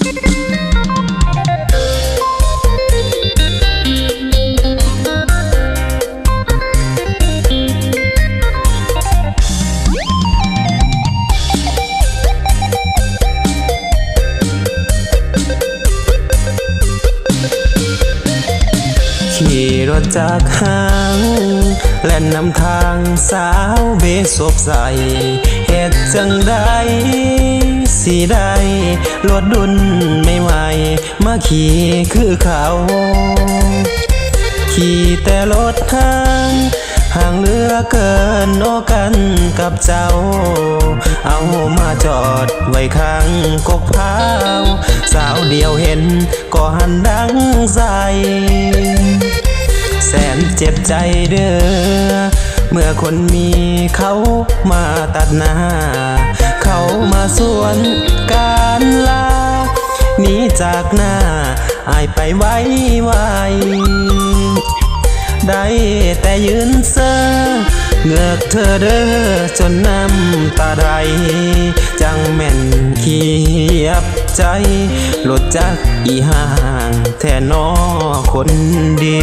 ขี่รถจากห้าง แล่นนำทางสาวเบสบใส เหตุจังใดสีได้รถดุนไม่ไหวมาขี่คือเขา ขี่แต่รถห้างห่างเลือเกินโอกันกับเจ้า เอามาจอดไว้ข้างกกพร้าวสาวเดียวเห็นก็หันดังใสแสนเจ็บใจเด้อ เมื่อคนมีเขามาตัดหน้า เขามาสวนการลาหนีจากหน้าอายไปไว้ไวได้แต่ยืนเซอเหงือกเธอเด้อจนน้ำตาไหลจังแม่นเขียบใจรถจักอีห่าง แท่นอคนดี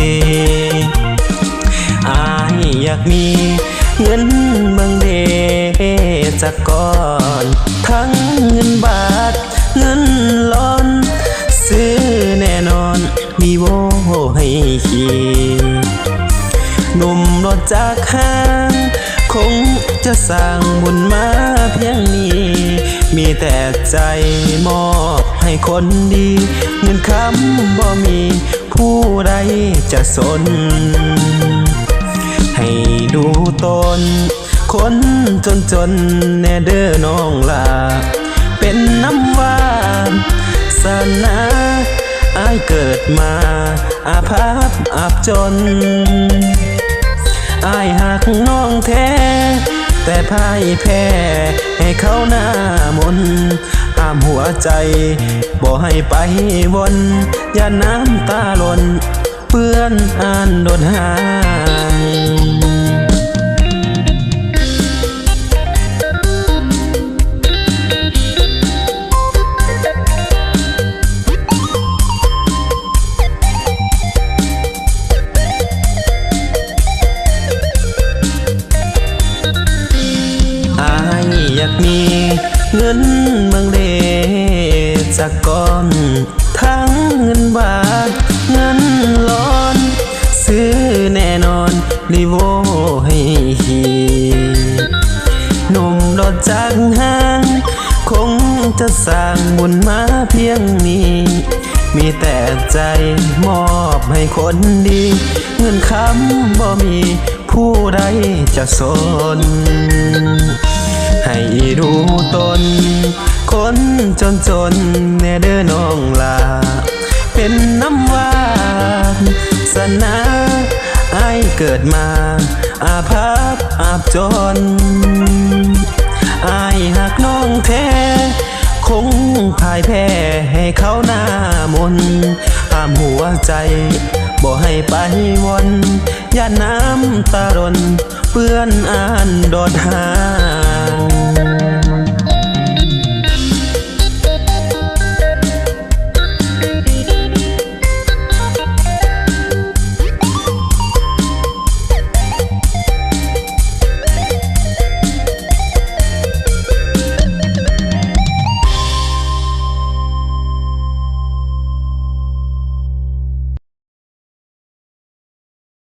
อยากมีเงินเมืองเดจากก่อน ทั้งเงินบาท เงินล้อน ซื้อแน่นอนมีโวให้ขี่หนุ่มรถจากห้าง คงจะสร้างบุญมาเพียงนี้ มีแต่ใจมอบให้คนดี เงินคำบ่มีผู้ใดจะสน ให้ดูตน คนจนจนแน่เด้อน้องลา เป็นน้ำหวานสนาอายเกิดมาอาภัพอับจนอายหักน้องแท้ แต่พ่ายแพ้ให้เขาหน้ามนห้ามหัวใจบ่ให้ไปวนอย่าน้ำตาหล่นเปื้อนอ่านโดนหาากมีเงินเมืองเลจากก่อน ทั้งเงินบาท เงินล้อน ซื้อแน่นอนรีโวให้ฮีหนุ่มรถจากห้าง คงจะสร้างบุญมาเพียงนี้ มีแต่ใจมอบให้คนดี เงินคำบ่มีผู้ใดจะสน ให้ดูตน คนจนจนแน่เด้อน้องลา เป็นน้ำหวานสนาไอเกิดมา อาภัพอาบจนอายหักน้องแท้ คงพ่ายแพ้ให้เขาหน้ามนห้ามหัวใจ บ่ให้ไปวนอย่าน้ำตาร่น เปื้อนอ่านโดดหาง